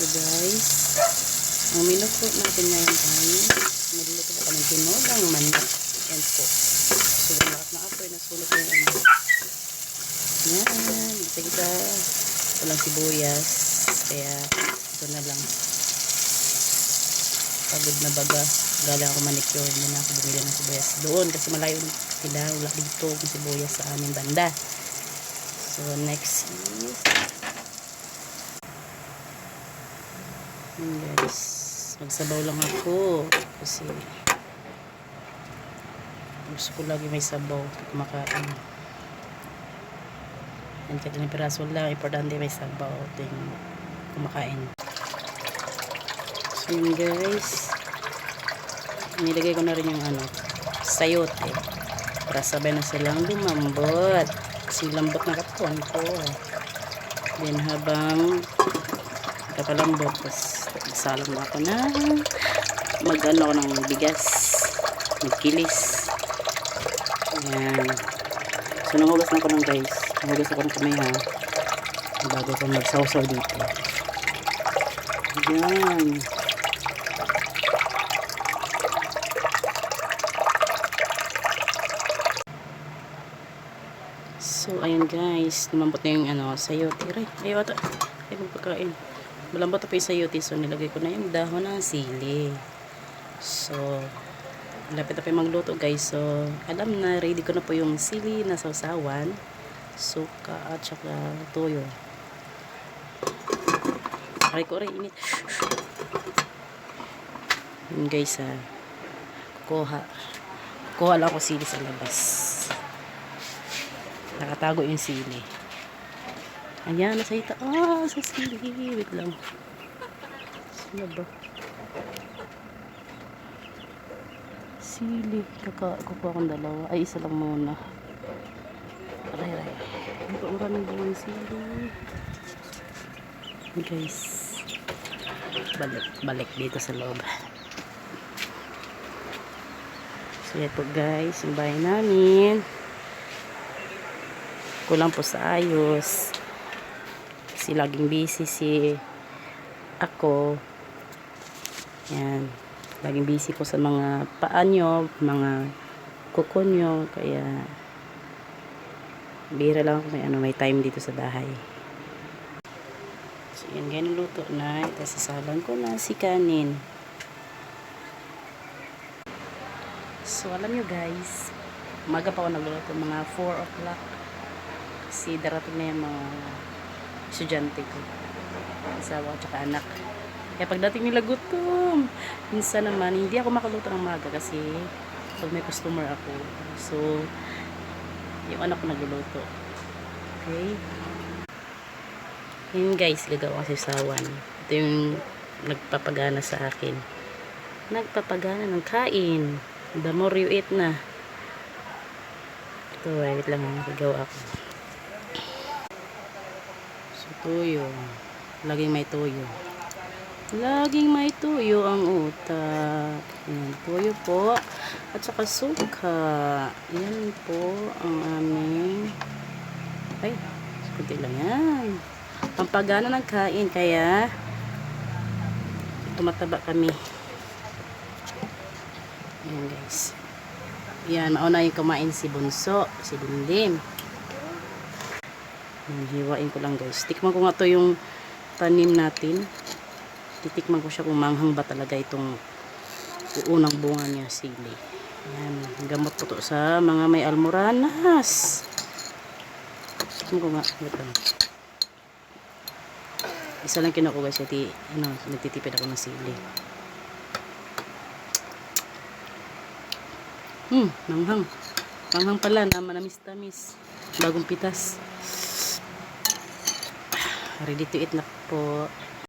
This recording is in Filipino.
So guys, ang minuto natin ngayon ay magluluto pa ng tinolang manok. Yan po. Sobrang lakas na apoy, nasulit na yung ano. Yan, kita. Walang sibuyas. Kaya ito na lang. Pagod na baga. Galing ako manicure. Hindi na ako bumili ng sibuyas doon kasi malayo sila. Wala dito ang sibuyas sa aming banda. So next is Yun guys. Magsabaw lang ako. Kasi gusto ko lagi may sabaw. Kumakain. Yan kahit ilang piraso lang. Importante may sabaw. Yung kumakain. So yun guys. Nilagay ko na rin yung ano. Sayote. Para sabay na silang lumambot. Kasi lambot na katawan ko. Then habang kapalambot tapos salam na ako na mag ano ako ng bigas magkilis ayan so nanghugas na ako ng guys nanghugas ako ng kamay ha bago ako magsawsaw dito ayan So, ayun guys. Lumambot na yung ano, sayote. Aray, ayaw ata. Ay, magpagkain. Malambot pa yung sayote. So, nilagay ko na yung dahon ng sili. So, lapit na pa yung magluto guys. So, alam na, ready ko na po yung sili na sausawan. Suka at saka toyo. Aray ko, aray, init. Yun guys, ha. Kuha. Kuha lang ako sili sa labas. Nakatago yung sili. Ayan, nasa itaas. Sa sili. Wait lang. Sino ba? Sili. Kaka, kukuha akong dalawa. Ay, isa lang muna. Aray, aray. Ang maraming buwan sili. Guys. Balik, balik dito sa loob. So, yan po guys. Yung bahay namin kulang po sa ayos kasi laging busy si ako. Yan. Laging busy po sa mga paa nyo mga kuko nyo. Kaya bira lang may, ano, may time dito sa bahay. So yan ganyan luto na. Tapos sasalan ko na si kanin. So alam nyo guys umaga pa ako nagluluto mga 4 o'clock. Kasi darating na yung mga estudyante ko. Asawa at anak. Kaya pagdating nila gutom. Minsan naman hindi ako makaluto ng maga kasi pag may customer ako. So yung anak ko nagluluto. Okay? Yun guys gagawa kasi sawan. Ito yung nagpapagana sa akin. Nagpapagana ng kain. The more you eat na. Ito wait lang gagawa ako tuyo. Laging may tuyo. Laging may tuyo ang utak. Yan, tuyo po. At saka suka. Yan po ang aming ay, kunti lang yan. Pampagana ng kain. Kaya tumataba kami. Yan guys. Yan, mauna yung kumain si Bunso, si Dindim. Hiwain ko lang guys. Tikman ko nga to yung tanim natin. Titikman ko siya kung manghang ba talaga itong unang bunga niya sili. Yan. Gamot po to sa mga may almoranas. Tikman ko nga. Isa lang kinuha guys. Iti, ano, nagtitipid ako ng sili. Hmm, manghang. Manghang pala na manamis-tamis. Bagong pitas ready to eat na po